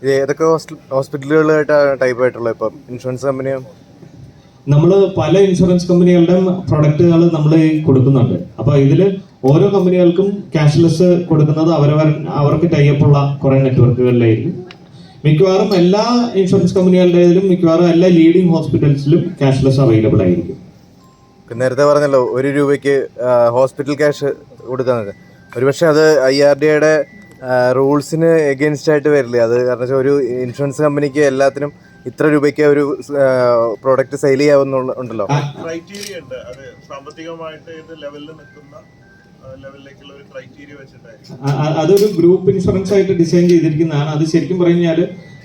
ഇത് ഏതൊക്കെ ഹോസ്പിറ്റലുകളായിട്ടാണ് ടൈപ്പ് ആയിട്ടുള്ളത്? ഇപ്പം ഇൻഷുറൻസ് കമ്പനിയും നമ്മൾ പല ഇൻഷുറൻസ് കമ്പനികളുടെ പ്രൊഡക്റ്റുകൾ നമ്മൾ കൊടുക്കുന്നുണ്ട്. അപ്പൊ ഇതിൽ ഓരോ കമ്പനികൾക്കും ക്യാഷ്ലെസ് കൊടുക്കുന്നത് അവരവർ അവർക്ക് ടൈപ്പുള്ള കുറെ നെറ്റ്വർക്കുകളിലായിരിക്കും മിക്കവാറും എല്ലാ ഇൻഷുറൻസ് കമ്പനികളുടേതിലും മിക്കവാറും എല്ലാ ലീഡിംഗ് ഹോസ്പിറ്റൽസിലും ക്യാഷ്ലെസ് അവൈലബിൾ ആയിരിക്കും. നേരത്തെ പറഞ്ഞല്ലോ ഒരു രൂപയ്ക്ക് ഹോസ്പിറ്റൽ ക്യാഷ് കൊടുക്കുന്നത് ഒരുപക്ഷെ അത് ഐ ആർ ഡി എയുടെ റൂൾസിന് എഗെയിൻസ്റ്റ് ആയിട്ട് വരില്ലേ? അത് കാരണം വെച്ചാൽ ഒരു ഇൻഷുറൻസ് കമ്പനിക്ക് എല്ലാത്തിനും ഇത്ര രൂപയ്ക്ക് ഒരു പ്രോഡക്റ്റ് സെയിൽ ചെയ്യാവുന്നുണ്ടല്ലോ ക്രൈറ്റീരിയ ഉണ്ട്. അത് സാമ്പത്തികമായിട്ട് ഏത് ലെവലിൽ നിൽക്കുന്ന അതൊരു ഗ്രൂപ്പ് ഇൻഷുറൻസ് ആയിട്ട് ഡിസൈൻ ചെയ്തിരിക്കുന്നതാണ്. അത് ശരിക്കും പറഞ്ഞു കഴിഞ്ഞാൽ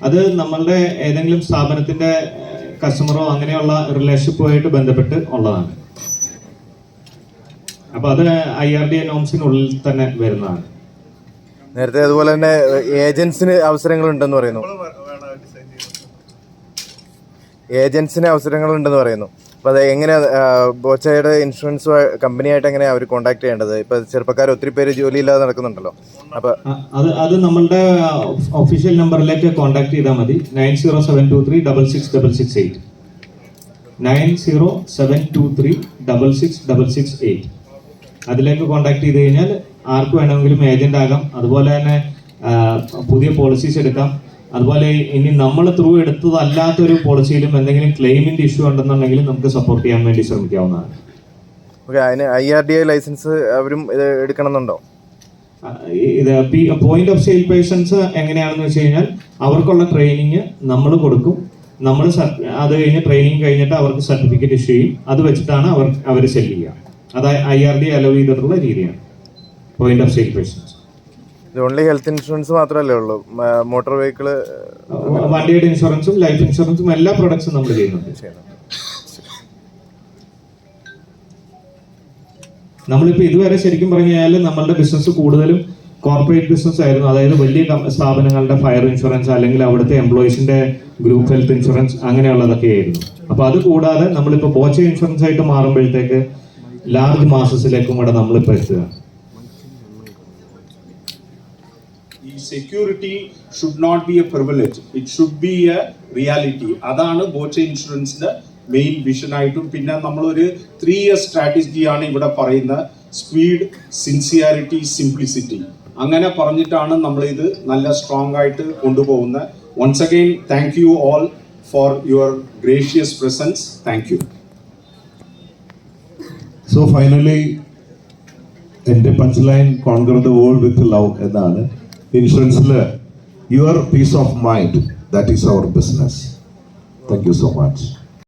അത് നമ്മളുടെ ഏതെങ്കിലും സ്ഥാപനത്തിന്റെ കസ്റ്റമറോ അങ്ങനെയുള്ള റിലേഷൻഷിപ്പുമായിട്ട് ബന്ധപ്പെട്ട് ഉള്ളതാണ്. അപ്പൊ അത് ഐ ആർ ഡി എ നോംസിനുള്ളിൽ തന്നെ വരുന്നതാണ്. നേരത്തെ അതുപോലെ തന്നെ ഏജൻസിന് അവസരങ്ങൾ ഉണ്ടെന്ന് പറയുന്നു. ഏജൻസിന് അവസരങ്ങൾ ഉണ്ടെന്ന് പറയുന്നു. അപ്പോൾ അത് എങ്ങനെ ബോച്ചയുടെ ഇൻഷുറൻസ് കമ്പനിയായിട്ട് എങ്ങനെയാണ് അവർ കോൺടാക്ട് ചെയ്യേണ്ടത്? ഇപ്പൊ ചെറുപ്പക്കാർ ഒത്തിരി പേര് ജോലി ഇല്ലാതെ നടക്കുന്നുണ്ടല്ലോ അപ്പോൾ അത് അത് നമ്മളുടെ ഒഫീഷ്യൽ നമ്പറിലേക്ക് കോൺടാക്ട് ചെയ്താൽ മതി. Nine zero seven two three double six double six eight nine zero seven two three double six double six eight അതിലേക്ക് കോൺടാക്ട് ചെയ്ത് കഴിഞ്ഞാൽ ആർക്ക് വേണമെങ്കിലും ഏജന്റ് ആകാം. അതുപോലെ തന്നെ പുതിയ പോളിസീസ് എടുക്കാം. അതുപോലെ ഇനി നമ്മൾ ത്രൂ എടുത്തതല്ലാത്ത ഒരു പോളിസിയിലും എന്തെങ്കിലും ക്ലെയിമിന്റെ ഇഷ്യൂ ഉണ്ടെന്നുണ്ടെങ്കിൽ നമുക്ക് സപ്പോർട്ട് ചെയ്യാൻ വേണ്ടി ശ്രമിക്കാവുന്നതാണ്. ഓക്കെ അതിന് I R D I licence അവരും ഇത് എടുക്കണമെന്നുണ്ടോ? ഇത് പോയിന്റ് ഓഫ് സെയിൽ പേഴ്സൺസ് എങ്ങനെയാണെന്ന് വെച്ച് കഴിഞ്ഞാൽ അവർക്കുള്ള ട്രെയിനിങ് നമ്മൾ കൊടുക്കും. നമ്മൾ അത് കഴിഞ്ഞ് ട്രെയിനിങ് കഴിഞ്ഞിട്ട് അവർക്ക് സർട്ടിഫിക്കറ്റ് ഇഷ്യൂ ചെയ്യും. അത് വെച്ചിട്ടാണ് അവർ അവർ സെല്ല് ചെയ്യുക. അത് ഐ ആർ ഡി അലോ ചെയ്തിട്ടുള്ള രീതിയാണ്. Point of sale persons only health insurance മാത്രമല്ലേ ഉള്ളൂ? മോട്ടോർ വെഹിക്കിൾ വണ്ടിയുടെ ഇൻഷുറൻസും ലൈഫ് ഇൻഷുറൻസും എല്ലാ പ്രൊഡക്ട്സും നമ്മൾ ചെയ്യുന്നുണ്ട്. നമ്മളിപ്പോൾ ഇതുവരെ ശരിക്കും പറഞ്ഞു കഴിഞ്ഞാൽ നമ്മളുടെ ബിസിനസ് കൂടുതലും കോർപ്പറേറ്റ് ബിസിനസ് ആയിരുന്നു. അതായത് വലിയ സ്ഥാപനങ്ങളുടെ ഫയർ ഇൻഷുറൻസ് അല്ലെങ്കിൽ അവിടുത്തെ എംപ്ലോയീസിന്റെ ഗ്രൂപ്പ് ഹെൽത്ത് ഇൻഷുറൻസ് അങ്ങനെയുള്ളതൊക്കെ ആയിരുന്നു. അപ്പൊ അത് കൂടാതെ നമ്മളിപ്പോൾ ബോച്ച ഇൻഷുറൻസ് ആയിട്ട് മാറുമ്പോഴത്തേക്ക് ലാർജ് മാസസിലേക്കും കൂടെ നമ്മളിപ്പോൾ എത്തുക. ഈ security should not be a privilege it should be a reality അതാണ് ബോച്ച ഇൻഷുറൻസിന്റെ മെയിൻ വിഷനായിട്ടും പിന്നെ നമ്മളൊരു ത്രീ ഇയർ സ്ട്രാറ്റജിയാണ് ഇവിടെ പറയുന്നത് സ്പീഡ് സിൻസിയാരിറ്റി സിംപ്ലിസിറ്റി അങ്ങനെ പറഞ്ഞിട്ടാണ് നമ്മൾ ഇത് നല്ല സ്ട്രോങ് ആയിട്ട് കൊണ്ടുപോകുന്നത്. Once again thank you all for your gracious presence thank you so finally എന്റെ punch line conquer the world with love എന്നാണ്. ഇൻഷുറൻസിൽ your peace of mind that is our business thank you so much